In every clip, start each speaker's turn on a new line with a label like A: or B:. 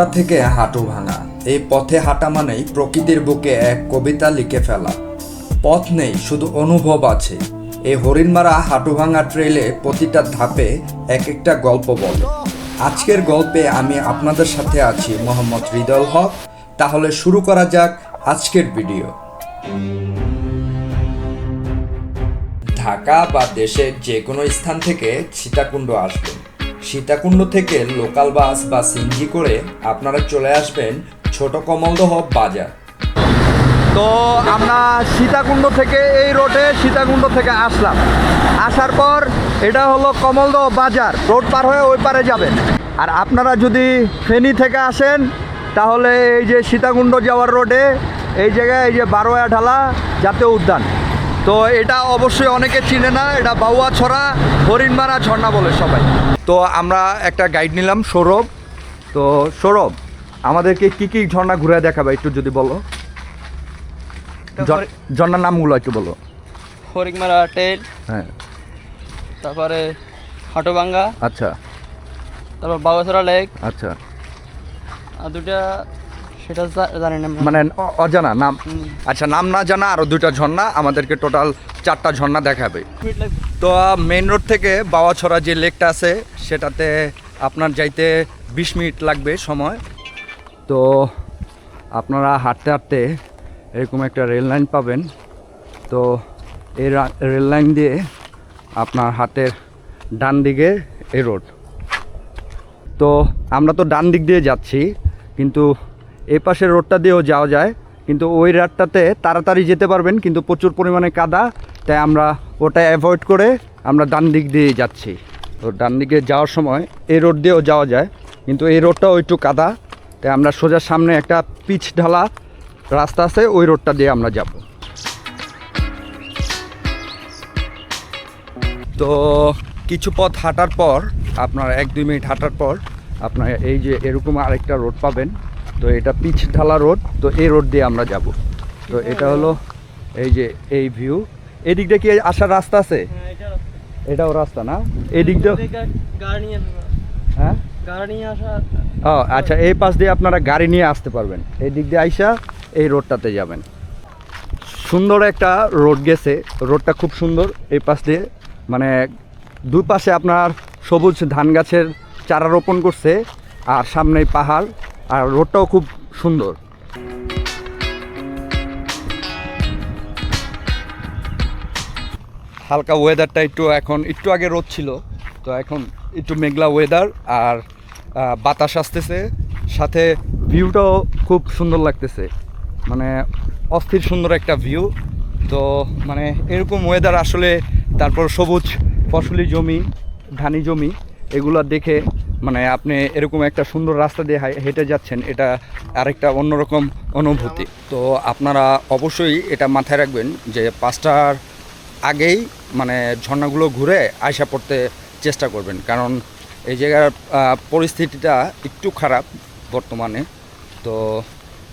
A: হরিণমারা থেকে হাঁটু ভাঙা। এই পথে হাঁটা মানেই প্রকৃতির বুকে এক কবিতা লিখে ফেলা। পথ নেই, শুধু অনুভব আছে। এই হরিণমারা হাঁটু ভাঙা ট্রেলে প্রতিটা ধাপে এক একটা গল্প বলে। আজকের গল্পে আমি আপনাদের সাথে আছি মোহাম্মদ হৃদল হক। তাহলে শুরু করা যাক আজকের ভিডিও। ঢাকা বা দেশের যে কোনো স্থান থেকে সীতাকুণ্ড আসবেন সীতাকুণ্ড থেকে লোকাল বাস বা সিনজি করে আপনারা চলে আসবেন ছোট কমলদহ বাজার।
B: তো আমরা সীতাকুণ্ড থেকে এই রোডে সীতাকুণ্ড থেকে আসলাম। আসার পর এটা হলো কমলদহ বাজার। রোড পার হয়ে ওই পারে যাবেন। আর আপনারা যদি ফেনী থেকে আসেন, তাহলে এই যে সীতাকুণ্ড যাওয়ার রোডে এই জায়গায় এই যে বারোয়া ঢালা জাতীয় উদ্যান। তো এটা অবশ্যই অনেকে চিনে না এটা বাউয়া ছড়া হরিণমারা ঝর্ণা বলে সবাই। তো আমরা একটা গাইড নিলাম সৌরভ। তো সৌরভ আমাদেরকে কি কি ঝর্ণা ঘুরে দেখাবে একটু যদি বলো? ঝর- ঝর্ণার নামগুলো একটু বলো।
C: হরিকমারা টেল
B: হ্যাঁ।
C: তারপরে হাটোবাঙ্গা
B: আচ্ছা।
C: তারপর বাবাসরা লেক
B: আচ্ছা।
C: আর দুটা সেটা জানি না
B: মানে অজানা নাম। আচ্ছা নাম না জানা আরও দুইটা ঝর্ণা আমাদেরকে টোটাল চারটা ঝর্ণা দেখাবে। তো মেইন রোড থেকে বাওয়াছড়া যে লেকটা আছে সেটাতে আপনার যাইতে বিশ মিনিট লাগবে সময়। তো আপনারা হাঁটতে হাঁটতে এরকম একটা রেল লাইন পাবেন। তো এই রেল লাইন দিয়ে আপনার হাতের ডান দিকে এই রোড তো আমরা তো ডান দিক দিয়ে যাচ্ছি কিন্তু এই পাশের রোডটা দিয়েও যাওয়া যায়, কিন্তু ওই রাতটাতে তাড়াতাড়ি যেতে পারবেন, কিন্তু প্রচুর পরিমাণে কাদা, তাই আমরা ওটা অ্যাভয়েড করে আমরা ডান দিক দিয়ে যাচ্ছি। তো ডান দিকে যাওয়ার সময় এই রোড দিয়েও যাওয়া যায়, কিন্তু এই রোডটাও একটু কাদা, তাই আমরা সোজা সামনে একটা পিচ ঢালা রাস্তা আছে, ওই রোডটা দিয়ে আমরা যাব। তো কিছু পথ হাঁটার পর, আপনার এক দুই মিনিট হাঁটার পর, আপনার এই যে এরকম আরেকটা রোড পাবেন তো এটা পিচ ঢালা রোড, তো এই রোড দিয়ে আমরা যাব। তো এটা হলো এই যে এই ভিউ এই দিকটা কি আসার রাস্তা আছে। এটাও রাস্তা না? এই দিকটা
C: গাড়ি নিয়ে
B: হ্যাঁ? ও আচ্ছা এই পাশ দিয়ে আপনারা গাড়ি নিয়ে আসতে পারবেন। এই দিক দিয়ে আইসা এই রোডটাতে যাবেন। সুন্দর একটা রোড গেছে। রোডটা খুব সুন্দর। এই পাশ দিয়ে মানে দুপাশে আপনার সবুজ ধান গাছের চারা রোপণ করছে, আর সামনে পাহাড়। আর রোডটাও খুব সুন্দর। হালকা ওয়েদারটা একটু এখন, একটু আগে রোদ ছিল, তো এখন একটু মেঘলা ওয়েদার আর বাতাস আসতেছে, সাথে ভিউটাও খুব সুন্দর লাগতেছে। মানে অস্থির সুন্দর একটা ভিউ তো মানে এরকম ওয়েদার আসলে তারপর সবুজ ফসলি জমি ধানি জমি, এগুলো দেখে মানে আপনি এরকম একটা সুন্দর রাস্তা দিয়ে হেঁটে যাচ্ছেন, এটা আরেকটা অন্যরকম অনুভূতি। তো আপনারা অবশ্যই এটা মাথায় রাখবেন যে পাঁচটার আগেই মানে ঝর্ণাগুলো ঘুরে আয়সা পড়তে চেষ্টা করবেন। কারণ এই জায়গার পরিস্থিতিটা একটু খারাপ বর্তমানে। তো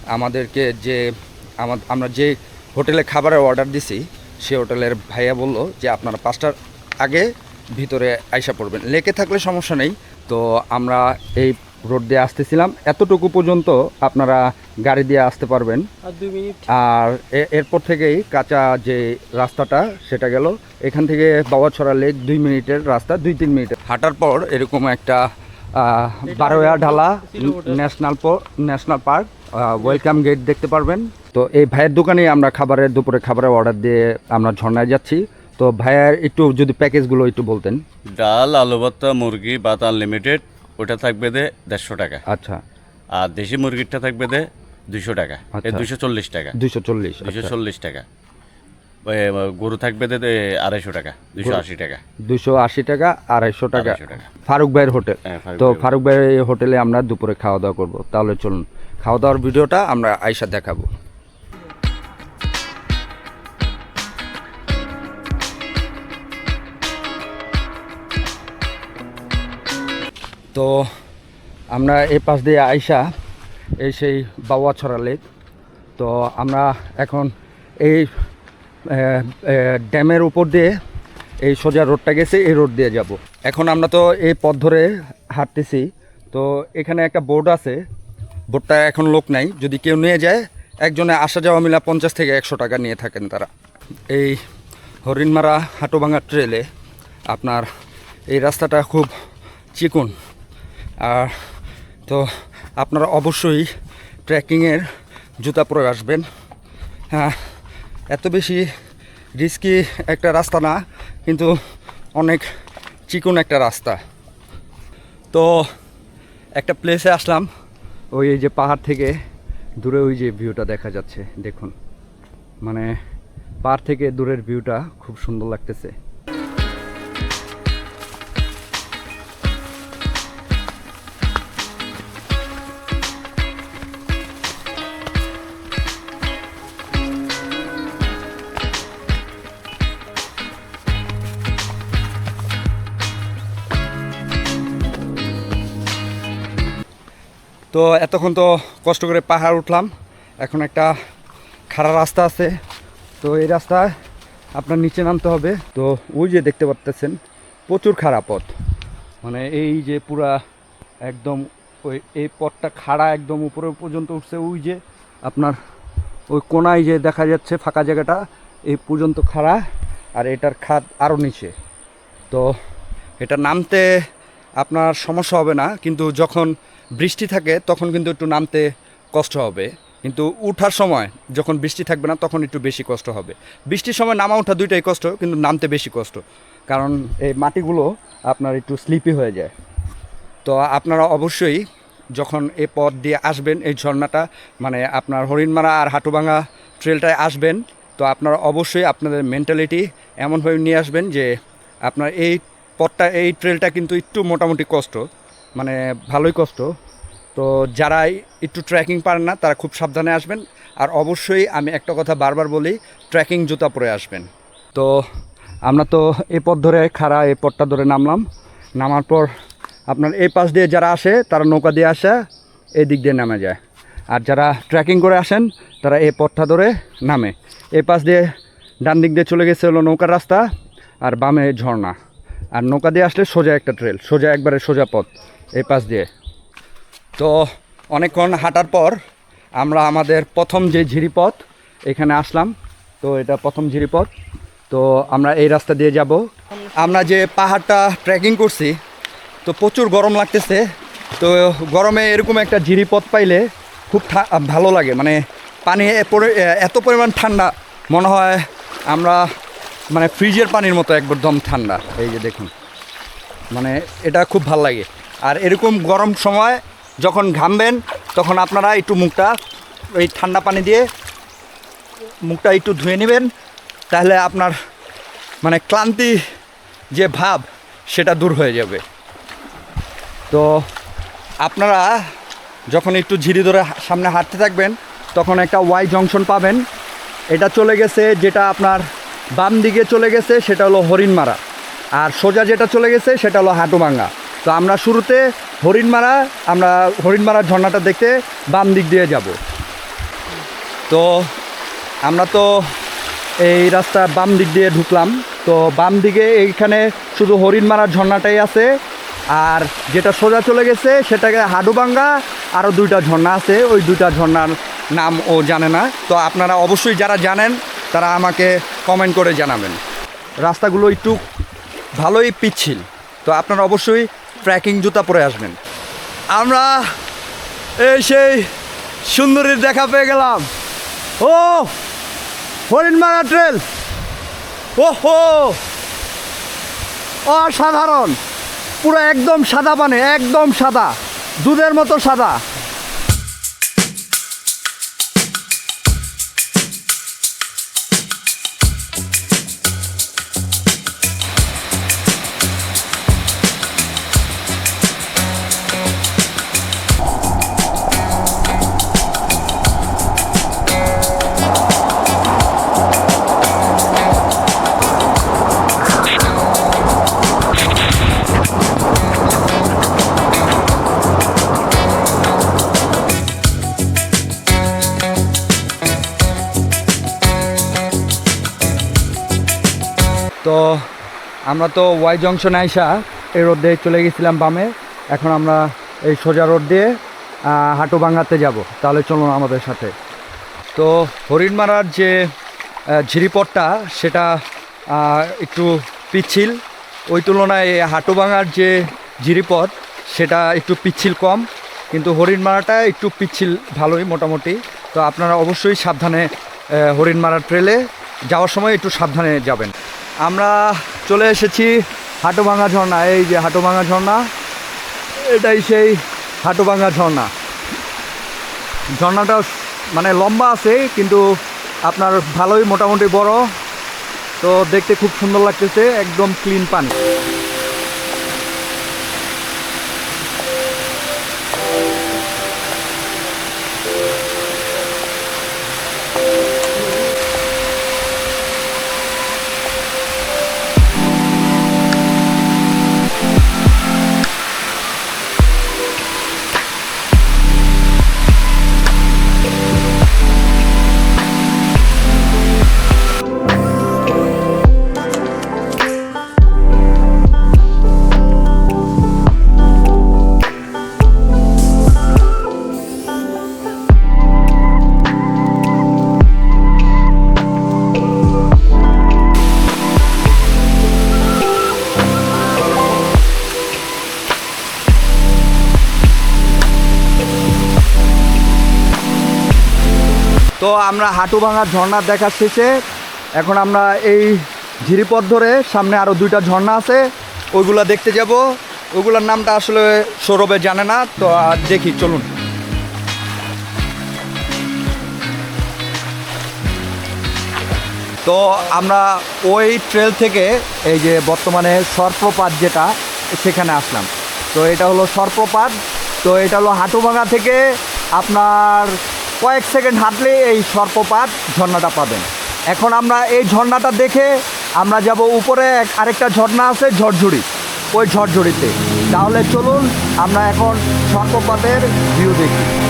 B: আমাদেরকে যে আমা- আমরা যে হোটেলে খাবারের অর্ডার দিছি, সে হোটেলের ভাইয়া বলল যে আপনারা পাঁচটার আগে ভিতরে আয়সা পড়বেন। লেকে থাকলে সমস্যা নেই। তো আমরা এই রোড দিয়ে আসতেছিলাম। এতটুকু পর্যন্ত আপনারা গাড়ি দিয়ে আসতে পারবেন।
C: আর
B: এরপর থেকেই কাঁচা যে রাস্তাটা সেটা গেল। এখান থেকে বাবাছড়া লেক দুই মিনিটের রাস্তা দুই তিন মিনিটের হাঁটার পর এরকম একটা বারোয়া ঢালা national national park welcome gate দেখতে পারবেন। তো এই ভাইয়ের দোকানে আমরা খাবারের দুপুরে খাবারের অর্ডার দিয়ে আমরা ঝর্ণায় যাচ্ছি। তো ভাইয়ের একটু যদি প্যাকেজগুলো একটু বলতেন।
D: ডাল আলু ভর্তা মুরগি ভাত আনলিমিটেড ওটা থাকবে দে দেড়শো টাকা।
B: আচ্ছা।
D: আর দেশি মুরগিটা থাকবে দে দুশো টাকা।
B: আচ্ছা।
D: দুশো চল্লিশ টাকা।
B: দুশো চল্লিশ
D: দুশো চল্লিশ টাকা। গরু থাকবে আড়াইশো টাকা দুশো আশি টাকা।
B: দুশো আশি টাকা আড়াইশো টাকা। ফারুক ভাইয়ের হোটেল।
D: হ্যাঁ,
B: তো ফারুক ভাইয়ের হোটেলে আমরা দুপুরে খাওয়া দাওয়া করব। তাহলে চলুন খাওয়া দাওয়ার ভিডিওটা আমরা আইসা দেখাবো। তো আমরা এই পাশ দিয়ে আইসা এই সেই বাওয়াছড়া লেক। তো আমরা এখন এই ড্যামের উপর দিয়ে এই সোজা রোডটা গেছে, এই রোড দিয়ে যাব। এখন আমরা তো এই পথ ধরে হাঁটতেছি। তো এখানে একটা বোর্ড আছে। বোটটা এখন লোক নাই। যদি কেউ নিয়ে যায়, একজনে আসা যাওয়া মিলা পঞ্চাশ থেকে একশো টাকা নিয়ে থাকেন তারা। এই হরিণমারা হাটুভাঙা ট্রেলে আপনার এই রাস্তাটা খুব চিকন। আর তো আপনারা অবশ্যই ট্রেকিংয়ের জুতা পরে আসবেন। হ্যাঁ এত বেশি রিস্কি একটা রাস্তা না, কিন্তু অনেক চিকন একটা রাস্তা। তো একটা প্লেসে আসলাম, ওই যে পাহাড় থেকে দূরে ওই যে ভিউটা দেখা যাচ্ছে, দেখুন। মানে পাহাড় থেকে দূরের ভিউটা খুব সুন্দর লাগতেছে। তো এতক্ষণ তো কষ্ট করে পাহাড় উঠলাম। এখন একটা খাড়া রাস্তা আছে। তো এই রাস্তায় আপনার নিচে নামতে হবে। তো ওই যে দেখতে পারতেছেন, প্রচুর খারাপ পথ। মানে এই যে পুরা একদম ওই এই পথটা খাড়া একদম উপরে পর্যন্ত উঠছে, ওই যে আপনার ওই কোনায় যে দেখা যাচ্ছে ফাঁকা জায়গাটা, এই পর্যন্ত খাড়া। আর এটার খাদ আরও নিচে। তো এটা নামতে আপনার সমস্যা হবে না, কিন্তু যখন বৃষ্টি থাকে, তখন কিন্তু একটু নামতে কষ্ট হবে। কিন্তু উঠার সময় যখন বৃষ্টি থাকবে না, তখন একটু বেশি কষ্ট হবে। বৃষ্টির সময় নামা ওঠা দুইটাই কষ্ট, কিন্তু নামতে বেশি কষ্ট। কারণ এই মাটিগুলো আপনার একটু স্লিপি হয়ে যায়। তো আপনারা অবশ্যই যখন এই পথ দিয়ে আসবেন, এই ঝর্ণাটা মানে আপনার হরিণমারা আর হাটুভাঙা ট্রেলটায় আসবেন, তো আপনারা অবশ্যই আপনাদের মেন্টালিটি এমনভাবে নিয়ে আসবেন যে আপনার এই পথটা, এই ট্রেলটা কিন্তু একটু মোটামুটি কষ্ট। মানে ভালোই কষ্ট। তো যারা একটু ট্রেকিং পারেন না, তারা খুব সাবধানে আসবেন। আর অবশ্যই আমি একটা কথা বারবার বলি ট্রেকিং জুতা পরে আসবেন। তো আমরা তো এই পথ ধরে খাড়া, এই পথটা ধরে নামলাম। নামার পর আপনার এই পাশ দিয়ে যারা আসে, তারা নৌকা দিয়ে আসে, এই দিক দিয়ে নামে যায়। আর যারা ট্রেকিং করে আসেন, তারা এই পথটা ধরে নামে। এই পাশ দিয়ে ডান দিক দিয়ে চলে গেছে হলো নৌকার রাস্তা, আর বামে ঝর্ণা। আর নৌকা দিয়ে আসলে সোজা একটা ট্রেল সোজা একবারে সোজা পথ। এই পাশ দিয়ে। তো অনেকক্ষণ হাঁটার পর আমরা আমাদের প্রথম যে ঝিরিপথ, এখানে আসলাম। তো এটা প্রথম ঝিরিপথ। তো আমরা এই রাস্তা দিয়ে যাব। আমরা যে পাহাড়টা ট্রেকিং করছি, তো প্রচুর গরম লাগতেছে। তো গরমে এরকম একটা ঝিরিপথ পাইলে খুব ভালো লাগে। মানে পানি এত পরিমাণ ঠান্ডা। মনে হয় আমরা মানে ফ্রিজের পানির মতো একদম ঠান্ডা। এই যে দেখুন। মানে এটা খুব ভালো লাগে। আর এরকম গরম সময় যখন ঘামবেন, তখন আপনারা একটু মুখটা এই ঠান্ডা পানি দিয়ে মুখটা একটু ধুয়ে নেবেন। তাহলে আপনার মানে ক্লান্তি যে ভাব, সেটা দূর হয়ে যাবে। তো আপনারা যখন একটু ঝিরি ধরে সামনে হাঁটতে থাকবেন, তখন একটা ওয়াই জংশন পাবেন। এটা চলে গেছে যেটা আপনার বাম দিকে চলে গেছে, সেটা হলো হরিণমারা। আর সোজা যেটা চলে গেছে, সেটা হলো হাটুভাঙ্গা তো আমরা শুরুতে হরিণমারা, আমরা হরিণমারার ঝর্ণাটা দেখতে বাম দিক দিয়ে যাব। তো আমরা তো এই রাস্তা বাম দিক দিয়ে ঢুকলাম। তো বাম দিকে এইখানে শুধু হরিণমারার ঝর্ণাটাই আছে। আর যেটা সোজা চলে গেছে সেটাকে হাডুবাঙ্গা আরও দুইটা ঝর্ণা আছে। ওই দুইটা ঝর্ণার নাম ও জানে না। তো আপনারা অবশ্যই যারা জানেন, তারা আমাকে কমেন্ট করে জানাবেন। রাস্তাগুলো একটু ভালোই পিচ্ছিল। তো আপনারা অবশ্যই ট্রেকিং জুতা পরে আসবেন। আমরা এই সেই সুন্দরীর দেখা পেয়ে গেলাম। ও হরিণ হরিণমারা ট্রেল। ওহো! অসাধারণ। পুরো একদম সাদা পানে, একদম সাদা। দুধের মতো সাদা। আমরা তো ওয়াই জংশন আইসা এই রোড দিয়ে চলে গেছিলাম বামে। এখন আমরা এই সোজা রোড দিয়ে আহ, হাটুভাঙাতে যাব। তাহলে চলুন আমাদের সাথে। তো হরিণমারার যে আহ, ঝিরিপথটা সেটা একটু পিচ্ছিল। ওই তুলনায় এই হাটুভাঙার যে ঝিরিপথ সেটা একটু পিচ্ছিল কম। কিন্তু হরিণমারাটা একটু পিচ্ছিল ভালোই মোটামুটি। তো আপনারা অবশ্যই সাবধানে হরিণমারা ট্রেলে যাওয়ার সময় একটু সাবধানে যাবেন। আমরা চলে এসেছি হাটোভাঙা ঝর্ণা, এই যে হাটোভাঙা ঝর্ণা, এটাই সেই হাটুভাঙা ঝর্ণা। ঝর্ণাটা মানে লম্বা আছে, কিন্তু আপনার ভালোই মোটামুটি বড়, তো দেখতে খুব সুন্দর লাগতেছে, একদম ক্লিন পানি। তো আমরা হাটুভাঙা ঝর্ণা দেখা শেষে এখন আমরা এই ঝিরিপথ ধরে সামনে আরও দুইটা ঝর্ণা আছে, ওইগুলো দেখতে যাব। ওইগুলোর নামটা আসলে সৌরভে জানে না, তো আর দেখি, চলুন। তো আমরা ওই ট্রেল থেকে এই যে বর্তমানে সর্পপাত যেটা, সেখানে আসলাম। তো এটা হলো সর্পপাত, তো এটা হলো হাটুভাঙা থেকে আপনার কয়েক সেকেন্ড হাঁটলে এই সর্পপাত ঝর্ণাটা পাবেন। এখন আমরা এই ঝর্ণাটা দেখে আমরা যাব উপরে, এক- আরেকটা ঝর্ণা আছে ঝরঝুড়ি। ওই ঝরঝুড়িতে। তাহলে চলুন আমরা এখন সর্পপাতের ভিউ দেখি।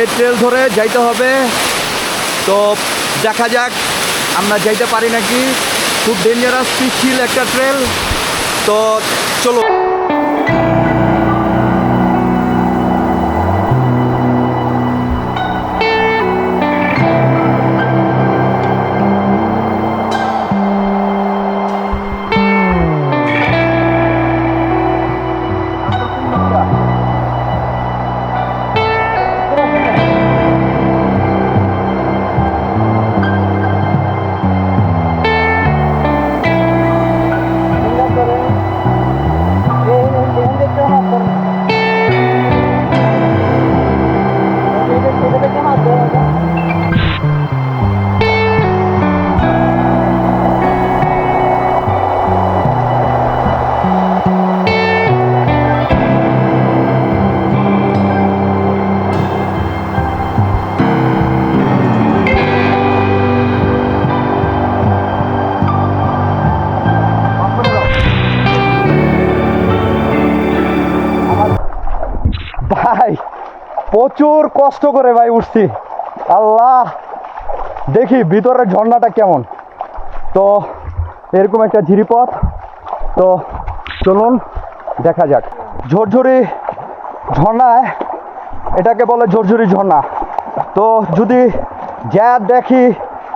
B: এই ট্রেল ধরে যাইতে হবে। তো দেখা যাক, আমরা যাইতে পারি নাকি? খুব ডেঞ্জারাস পিছিল একটা ট্রেল তো চলো। প্রচুর কষ্ট করে ভাই উঠছি। আল্লাহ, দেখি ভিতরের ঝর্ণাটা কেমন। তো, এরকম একটা ঝিরিপথ। তো, চলুন, দেখা যাক। ঝরঝরি ঝর্ণায়, এটাকে বলে ঝরঝরি ঝর্ণা। তো, যদি যা দেখি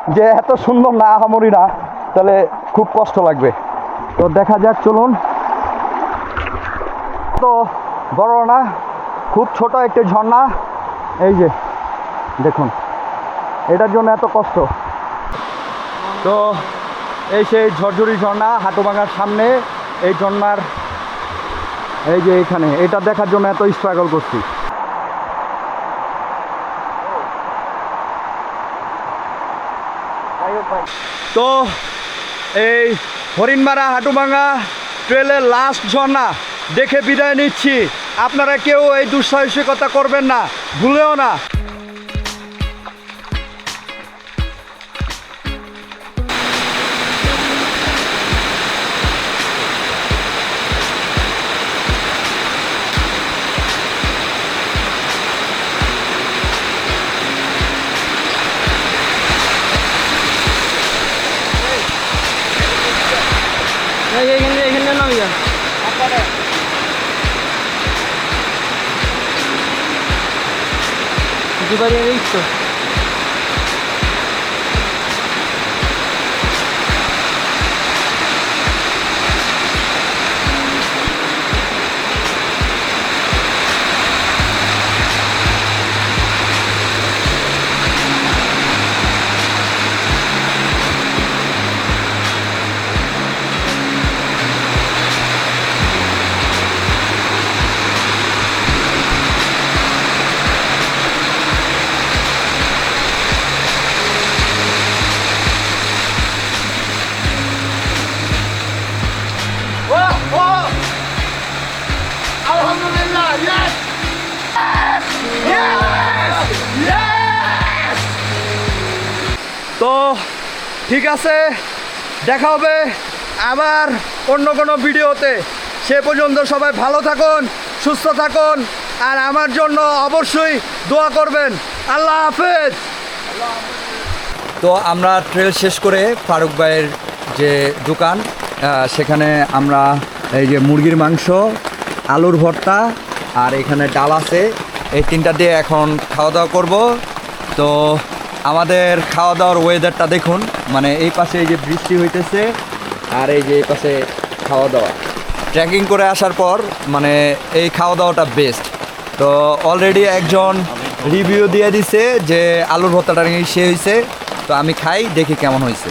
B: যে এত সুন্দর না আহামরি না, তাহলে খুব কষ্ট লাগবে। তো, দেখা যাক, চলুন। তো, বড় না। খুব ছোট একটি ঝর্ণা। এই যে, দেখুন, এটার জন্য এত কষ্ট। তো, এই সেই ঝরঝরি ঝর্ণা হাটুভাঙার সামনে, এই ঝর্ণার, এই যে এখানে, এটা দেখার জন্য এত স্ট্রাগল করছি। তো, এই হরিণমারা হাটুভাঙা ট্রেলের লাস্ট ঝর্ণা, দেখে বিদায় নিচ্ছি। আপনারা কেউ এই দুঃসাহসিকতা করবেন না ভুলেও না
C: এখানে এখানে নামি Everybody
B: in. ঠিক আছে, দেখা হবে আবার অন্য কোনো ভিডিওতে। সে পর্যন্ত সবাই ভালো থাকুন, সুস্থ থাকুন, আর আমার জন্য অবশ্যই দোয়া করবেন। আল্লাহ হাফেজ। তো আমরা ট্রেল শেষ করে ফারুক ভাইয়ের যে দোকান সেখানে আমরা এই যে মুরগির মাংস, আলুর ভর্তা, আর এখানে ডাল আছে। এই তিনটা দিয়ে এখন খাওয়া দাওয়া করব। তো আমাদের খাওয়া দাওয়ার ওয়েদারটা দেখুন। মানে এই পাশে এই যে বৃষ্টি হইতেছে, আর এই যে এই পাশে খাওয়া দাওয়া ট্রেকিং করে আসার পর মানে এই খাওয়া দাওয়াটা বেস্ট তো অলরেডি একজন রিভিউ দিয়ে দিছে যে আলুর ভর্তাটা নিয়ে সে হয়েছে তো আমি খাই, দেখি কেমন হয়েছে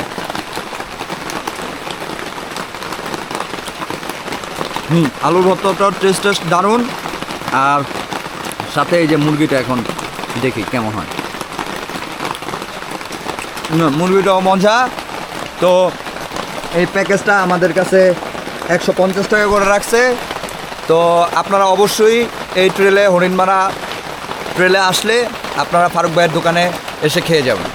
B: হুম, আলুর ভর্তাটার টেস্ট টেস্ট দারুণ। আর সাথে এই যে মুরগিটা এখন দেখি কেমন হয়। মুরগিটাও মজা তো এই প্যাকেজটা আমাদের কাছে একশো পঞ্চাশ টাকা করে রাখছে। তো আপনারা অবশ্যই এই ট্রেলে হরিণমারা ট্রেলে আসলে আপনারা ফারুক ভাইয়ের দোকানে এসে খেয়ে যাবেন।